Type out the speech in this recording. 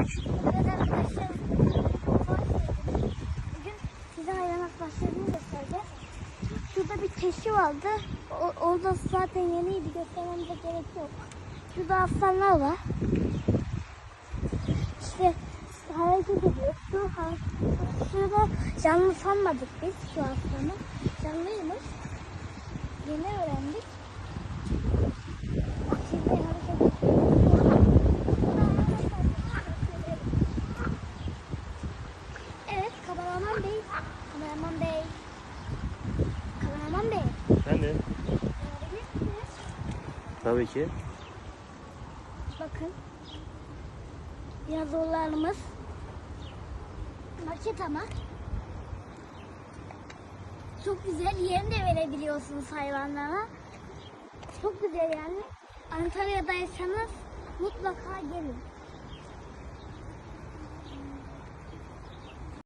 Bugün size hayvanat bahçelerini göstereceğiz. Şurada bir keşi vardı. O, orada zaten yeniydi. Göstermemize gerek yok. Şurada aslanlar var. İşte hareket ediyor. Şu, şurada canlı sanmadık biz şu aslanı. Canlıymış. Yeni öğrendik. Tabii ki. Bakın. Dinozorlarımız. Maket ama. Çok güzel yem de verebiliyorsunuz hayvanlara. Çok güzel yani. Antalya'daysanız mutlaka gelin.